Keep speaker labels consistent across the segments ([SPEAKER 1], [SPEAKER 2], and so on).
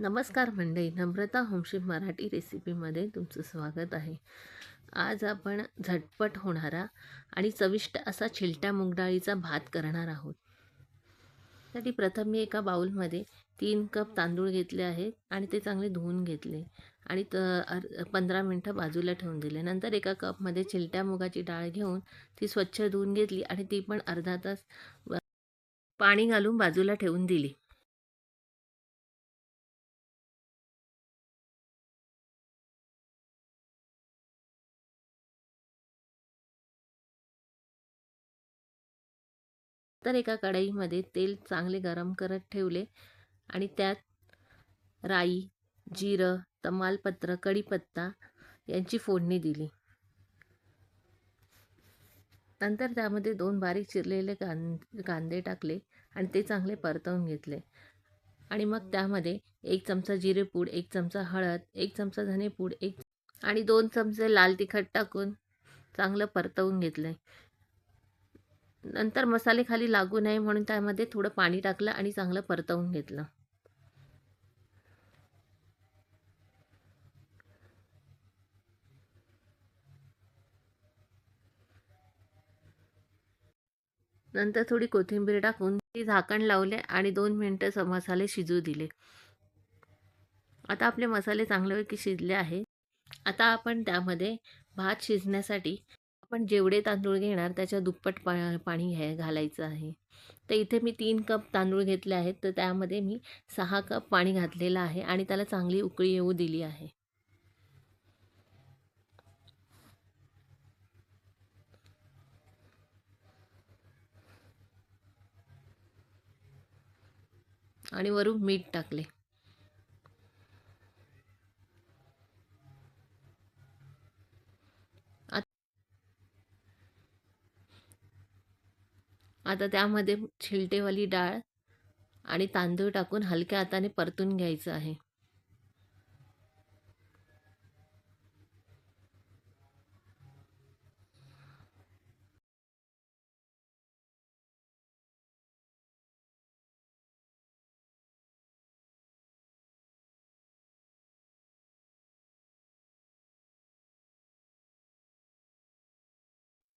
[SPEAKER 1] नमस्कार मंडळी नम्रता होमशिप मराठी रेसिपीमध्ये तुमचं स्वागत आहे. आज आपण झटपट होणारा आणि चविष्ट असा छिलट्या मुगडाळीचा भात करणार आहोत. त्यासाठी प्रथम मी एका बाऊलमध्ये तीन कप तांदूळ घेतले आहेत आणि ते चांगले धुवून घेतले आणि त पंधरा मिनटं बाजूला ठेवून दिले. नंतर एका कपमध्ये छिलट्या मुगाची डाळ घेऊन ती स्वच्छ धुवून घेतली आणि ती पण अर्धा तास पाणी घालून बाजूला ठेवून दिली. तर एका कढईमध्ये तेल चांगले गरम करत ठेवले आणि त्यात राई जिरं तमालपत्र कढीपत्ता यांची फोडणी दिली. नंतर त्यामध्ये दोन बारीक चिरलेले कां कांदे टाकले आणि ते चांगले परतवून घेतले. आणि मग त्यामध्ये एक चमचा जिरेपूड एक चमचा हळद एक चमचा धनेपूड एक आणि दोन चमचे लाल तिखट टाकून चांगलं परतवून घेतलं नंतर मसाले खाली लागू नये म्हणून त्यामध्ये थोडं पाणी टाकलं आणि चांगलं परतवून घेतलं. नंतर थोडी कोथिंबीर टाकून ती झाकण लावले आणि दोन मिनटं मसाले शिजू दिले. आता आपले मसाले चांगल्यापैकी शिजले आहे आता आपण त्यामध्ये भात शिजण्यासाठी आपण जेवढे तांदूळ घेणार त्याच्या दुप्पट पा पाणी हे घालायचं आहे. तर इथे मी तीन कप तांदूळ घेतले आहेत. तर त्यामध्ये मी सहा कप पाणी घातलेलं आहे आणि त्याला चांगली उकळी येऊ दिली आहे. आणि वरून मीठ टाकले. आता त्यामध्ये छिलटेवाली डाळ आणि तांदूळ टाकून हलक्या हाताने परतून घ्यायचं आहे.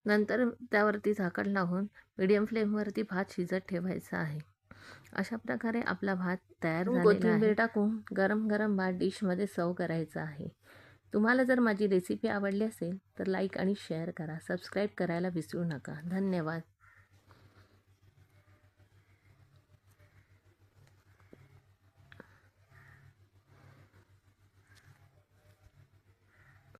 [SPEAKER 1] नंतर त्यावरती झाकण लावून मीडियम फ्लेमवरती भात शिजत ठेवायचा आहे. अशा प्रकारे आपला भात तयार कोथिंबीर टाकून गरम गरम भात डिशमध्ये सर्व करायचा आहे. तुम्हाला जर माझी रेसिपी आवडली असेल तर लाईक आणि शेअर करा. सबस्क्राईब करायला विसरू नका. धन्यवाद.